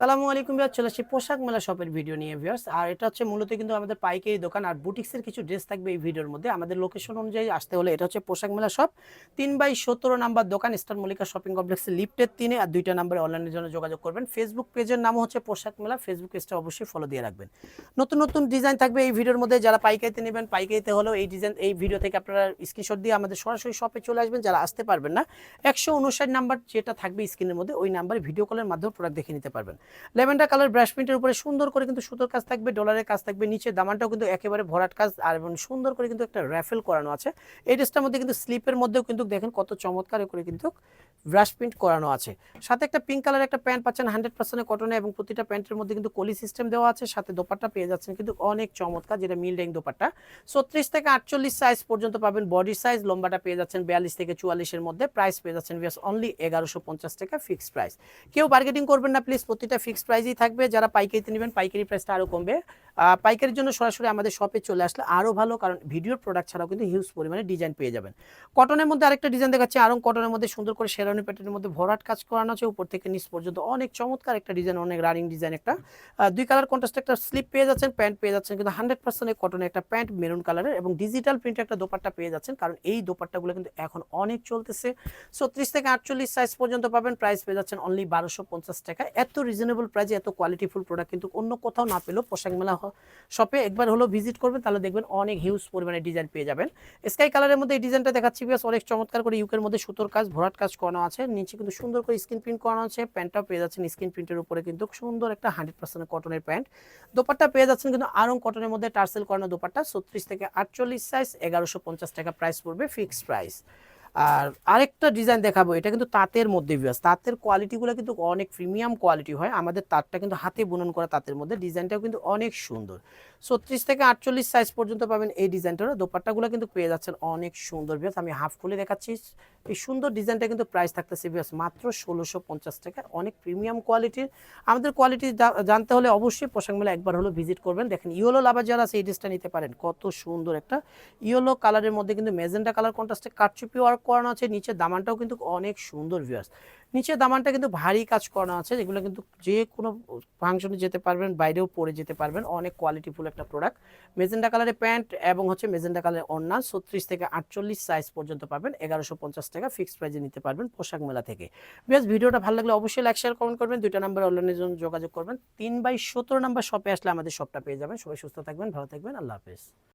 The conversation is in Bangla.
সালামু আলাইকুম ভিউয়ার চলে আসছি পোশাক মেলা শপের ভিডিও নিয়ে ভিউয়ার্স। আর এটা হচ্ছে মূলত কিন্তু আমাদের পাইকারি দোকান আর বুটিক্সের কিছু ড্রেস থাকবে এই ভিডিওর মধ্যে। আমাদের লোকেশন অনুযায়ী আসতে হলে এটা হচ্ছে পোশাক মেলা শপ তিন বাই সতেরো নাম্বার দোকান স্টার মল্লিকা শপিং কমপ্লেক্সের লিফটের তিনে আর দুইটা নাম্বারে অনলাইনের জন্য যোগাযোগ করবেন। ফেসবুক পেজের নাম হচ্ছে পোশাক মেলা ফেসবুক পেজটা অবশ্যই ফলো দিয়ে রাখবেন। নতুন নতুন ডিজাইন থাকবে এই ভিডিওর মধ্যে। যারা পাইকারিতে নেবেন, পাইকারিতে হলেও এই ডিজাইন এই ভিডিও থেকে আপনারা স্ক্রিনশট দিয়ে আমাদের সরাসরি শপে চলে আসবেন। যারা আসতে পারবেন না, একশো উনষাট নাম্বার যেটা থাকবে স্ক্রিনের মধ্যে, ওই নাম্বারে ভিডিও কলের মাধ্যমে প্রোডাক্ট দেখে নিতে পারবেন। লেভেন্ডার কালার ব্রাশ প্রিন্টের উপরে সুন্দর করে কিন্তু সুতোর কাজ থাকবে ডলারের কাজ থাকবে, নিচে দামানটাও কিন্তু একেবারে ভরাট কাজ, আর এবং সুন্দর করে কিন্তু একটা র্যাফেল করানো আছে। এই ড্রেসটার মধ্যে কিন্তু স্লিপের মধ্যেও কিন্তু দেখেন কত চমৎকার করে কিন্তু ব্রাশ প্রিন্ট করানো আছে। সাথে একটা পিঙ্ক কালার একটা প্যান্ট পাচ্ছেন হান্ড্রেড পার্সেন্ট কটনে এবং প্রতিটা প্যান্টের মধ্যে কিন্তু কলি সিস্টেম দেওয়া আছে। সাথে দোপাট্টা পেয়ে যাচ্ছেন কিন্তু অনেক চমৎকার, যেটা মিল ডেং দোপাট্টা। ছত্রিশ থেকে আটচল্লিশ সাইজ পর্যন্ত পাবেন বডি সাইজ লম্বাটা পেয়ে যাচ্ছেন বিয়াল্লিশ থেকে চুয়াল্লিশের মধ্যে। প্রাইস পেয়ে যাচ্ছেন বিয়াস অনলি এগারোশো পঞ্চাশ টাকা ফিক্সড প্রাইস কেউ বার্গেটিং করবেন না প্লিজ প্রতিটা ফিক্সড প্রাইসই থাকবে যারা পাইকারিতে নেবেন পাইকারি প্রাইসটা আরও কমবে। আহ, পাইকারির জন্য সরাসরি আমাদের শপে চলে আসলে আরও ভালো, কারণ ভিডিওর প্রোডাক্ট ছাড়াও কিন্তু হিউজ পরিমাণে ডিজাইন পেয়ে যাবেন। কটনের মধ্যে আরেকটা ডিজাইন দেখাচ্ছি, আরং কটনের মধ্যে সুন্দর করে শেরানি প্যাটার্নের মধ্যে ভরাট কাজ করানো আছে, উপর থেকে নিচ পর্যন্ত অনেক চমৎকার একটা ডিজাইন অনেক রানিং ডিজাইন একটা দুই কালার কন্ট্রাস্ট একটা স্লিপ পেয়ে যাচ্ছেন প্যান্ট পেয়ে যাচ্ছেন, কিন্তু হান্ড্রেড পার্সেন্ট কটনের একটা প্যান্ট মেরুন কালারের এবং ডিজিটাল প্রিন্টের একটা দোপাট্টা পেয়ে যাচ্ছেন, কারণ এই দোপাট্টাগুলো কিন্তু এখন অনেক চলতেছে। ছত্রিশ থেকে আটচল্লিশ সাইজ পর্যন্ত পাবেন প্রাইস পেয়ে যাচ্ছেন অনলি বারোশো পঞ্চাশ টাকা এত রিজনেবল প্রাইসে এত কোয়ালিটিফুল প্রোডাক্ট কিন্তু অন্য কোথাও না পেলেও পোশাক মেলা শপে একবার হলো ভিজিট করবেন, তাহলে দেখবেন অনেক হিউজ পরিমাণে ডিজাইন পেয়ে যাবেন। স্কাই কালারের মধ্যে এই ডিজাইনটা দেখাচ্ছি বিকজ অনেক চমৎকার করে ইউকের মধ্যে সুতোর কাজ, ভরাট কাজ করানো আছে। নিচে কিন্তু সুন্দর করে স্ক্রিন প্রিন্ট করানো আছে। প্যান্টটাও পেয়ে যাচ্ছেন স্ক্রিন প্রিন্টের উপরে কিন্তু। সুন্দর একটা হান্ড্রেড পার্সেন্ট কটনের প্যান্ট দোপাট্টা পেয়ে যাচ্ছেন কিন্তু আরং কটনের মধ্যে টার্সেল করানো দোপাট্টা। ছত্রিশ থেকে আটচল্লিশ সাইজ এগারোশো পঞ্চাশ টাকা প্রাইস পড়বে ফিক্সড প্রাইস আর আরেকটা ডিজাইন দেখাবো, এটা কিন্তু তাঁতের মধ্যে ভিউয়ার্স তাঁতের কোয়ালিটিগুলো কিন্তু অনেক প্রিমিয়াম কোয়ালিটি হয়। আমাদের তাঁতটা কিন্তু হাতে বুনন করা তাঁতের মধ্যে। ডিজাইনটাও কিন্তু অনেক সুন্দর। ছত্রিশ থেকে আটচল্লিশ সাইজ পর্যন্ত পাবেন এই ডিজাইনটার দোপাট্টাগুলো কিন্তু পেয়ে যাচ্ছেন অনেক সুন্দর ভিউয়ার্স আমি হাফ খুলে দেখাচ্ছি। এই সুন্দর ডিজাইনটা কিন্তু প্রাইস থাকতেছে ভিউয়ার্স মাত্র ষোলোশো পঞ্চাশ টাকা। অনেক প্রিমিয়াম কোয়ালিটির আমাদের কোয়ালিটি জানতে হলে অবশ্যই পোশাক মেলা একবার হলো ভিজিট করবেন। দেখেন, ইয়েলো লাভার যারা আছে, এই ড্রেসটা নিতে পারেন। কত সুন্দর একটা ইয়েলো কালারের মধ্যে কিন্তু মেজেন্টা কালার কন্ট্রাস্টে কাটচুপি ওয়ার্ক করানো আছে, নিচের দামানটাও কিন্তু অনেক সুন্দর ভিউয়ার্স নিচের দামানটা কিন্তু ভারী কাজ করানো আছে, যেগুলো কিন্তু যে কোনো ফাংশনে যেতে পারবেন, বাইরেও পরে যেতে পারবেন, অনেক কোয়ালিটিফুল একটা প্রোডাক্ট মেজেন্টা কালারের প্যান্ট এবং হচ্ছে মেজেন্ডা কালারের ওড়না, ছত্রিশ থেকে আটচল্লিশ সাইজ পর্যন্ত পাবেন, এগারোশো পঞ্চাশ টাকা ফিক্সড প্রাইজে নিতে পারবেন পোশাক মেলা থেকে। বেশ ভিডিওটা ভালো লাগলে অবশ্যই লাইক শেয়ার কমেন্ট করবেন, দুইটা নাম্বার অনলাইনের জন্য যোগাযোগ করবেন। তিন বাই সতেরো নাম্বার শপে আসলে আমাদের শপটা পেয়ে যাবেন। সবাই সুস্থ থাকবেন, ভালো থাকবেন, আল্লাহ হাফেজ।